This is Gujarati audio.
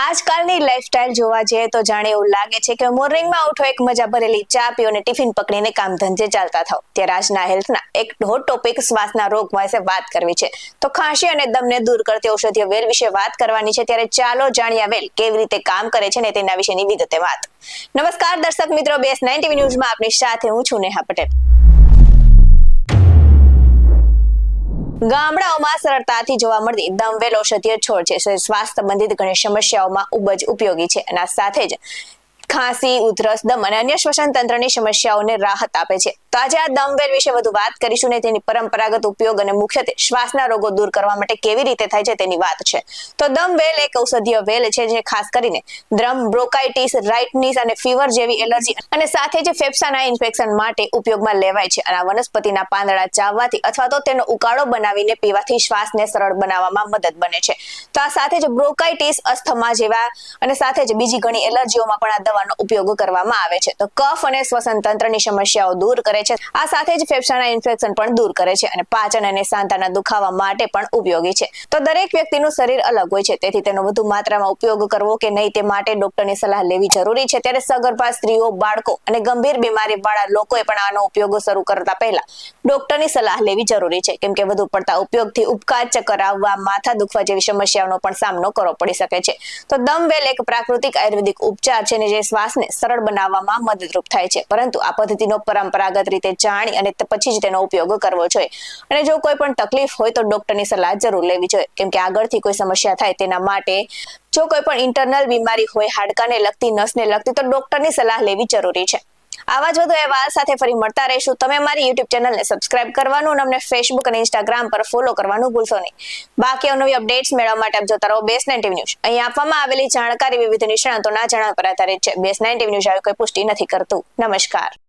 આજકાલની લાઈફસ્ટાઈલ જોવા જઈએ તો જાણે એવું લાગે છે કે મોર્નિંગમાં ઉઠો, એક મજા ભરેલી ચા પીઓ અને ટિફિન પકડીને કામ ધંધે ચાલતા થાવ ત્યારે આજના હેલ્થના એક હોટ ટોપિક શ્વાસના રોગ વિશે વાત કરવી છે. તો ખાંસી અને દમને દૂર કરતી ઔષધીય વેલ વિશે વાત કરવાની છે. ત્યારે ચાલો જાણ્યા વેલ કેવી રીતે કામ કરે છે ને તેના વિશેની વિગતે વાત. નમસ્કાર, દર્શક મિત્રો બેસ નાઇન ટીવી ન્યૂઝમાં આપની સાથે હું છું નેહા પટેલ. ગામડાઓમાં સરળતાથી જોવા મળતી દમવેલ ઔષધીય છોડ છે. સ્વાસ્થ્ય સંબંધિત ઘણી સમસ્યાઓમાં ખૂબ જ ઉપયોગી છે અને સાથે જ ખાંસી, ઉધરસ, દમ અને અન્ય શ્વસન તંત્રની સમસ્યાઓને રાહત આપે છે. તો આજે આ દમવેલ વિશે વધુ વાત કરીશું ને તેની પરંપરાગત ઉપયોગ અને મુખ્યત્વે શ્વાસના રોગો દૂર કરવા માટે કેવી રીતે થાય છે તેની વાત છે. તો દમવેલ એક ઔષધીય વેલ છે જે ખાસ કરીને દ્રમ, બ્રોકાઇટિસ, રાઇટનીસ અને ફીવર જેવી એલર્જી અને સાથે જે ફેફસાના ઇન્ફેક્શન માટે ઉપયોગમાં લેવાય છે. અને આ વનસ્પતિના પાંદડા ચાવવાથી અથવા તો તેનો ઉકાળો બનાવીને પીવાથી શ્વાસને સરળ બનાવવામાં મદદ બને છે. તો આ સાથે જ બ્રોકાઇટિસ, અસ્થમા જેવા અને સાથે જ બીજી ઘણી એલર્જીઓમાં પણ આ દવાનો ઉપયોગ કરવામાં આવે છે. તો કફ અને શ્વસન તંત્રની સમસ્યાઓ દૂર કરે છે. આ સાથે જ ફેફસાના ઇન્ફેક્શન પણ દૂર કરે છે અને પાચન અને સાંધાના દુખાવા માટે પણ ઉપયોગી છે. તો દરેક વ્યક્તિનું શરીર અલગ હોય છે. તેથી તેનો વધુ માત્રામાં ઉપયોગ કરવો કે નહીં તે માટે ડોક્ટરની સલાહ લેવી જરૂરી છે. ત્યારે સગર્ભા સ્ત્રીઓ, બાળકો અને ગંભીર બીમારી વાળા લોકોએ પણ આનો ઉપયોગ શરૂ કરતા પહેલા ડોક્ટરની સલાહ લેવી જરૂરી છે. કેમ કે વધુ પડતા ઉપયોગથી ઉપકાર ચક્કર માથા દુખવા જેવી સમસ્યાઓનો પણ સામનો કરવો પડી શકે છે. તો દમવેલ એક પ્રાકૃતિક આયુર્વેદિક ઉપચાર છે જે શ્વાસને સરળ બનાવવામાં મદદરૂપ થાય છે. પરંતુ આ પદ્ધતિનો પરંપરાગત રીતે જાણી અને પછી જ તેનો ઉપયોગ કરવો જોઈએ. અને જો કોઈ પણ તકલીફ હોય તો ડોક્ટરની સલાહ જરૂર લેવી જોઈએ. કેમ કે આગળથી કોઈ સમસ્યા થાય તેના માટે જો કોઈ પણ ઇન્ટરનલ બીમારી હોય, હાડકાને લગતી, નસને લગતી, તો ડોક્ટરની સલાહ લેવી જરૂરી છે. આવા જ વધુ અહેવાલ સાથે ફરી મળતા રહીશું. તમે મારી યુટ્યુબ ચેનલને સબસ્ક્રાઇબ કરવાનું અને અમને ફેસબુક અને ઇન્સ્ટાગ્રામ પર ફોલો કરવાનું ભૂલશો નહીં. બાકી અવનવી અપડેટ્સ મેળવવા માટે આપ જોતા રહો બેસ નાઇન ન્યૂઝ અહીં આપવામાં આવેલી જાણકારી વિવિધ નિષ્ણાતોના જણાવ પર આધારિત છે. બેસ નાઇન ટીવી ન્યૂઝ આવી કોઈ પુષ્ટિ નથી કરતું. નમસ્કાર.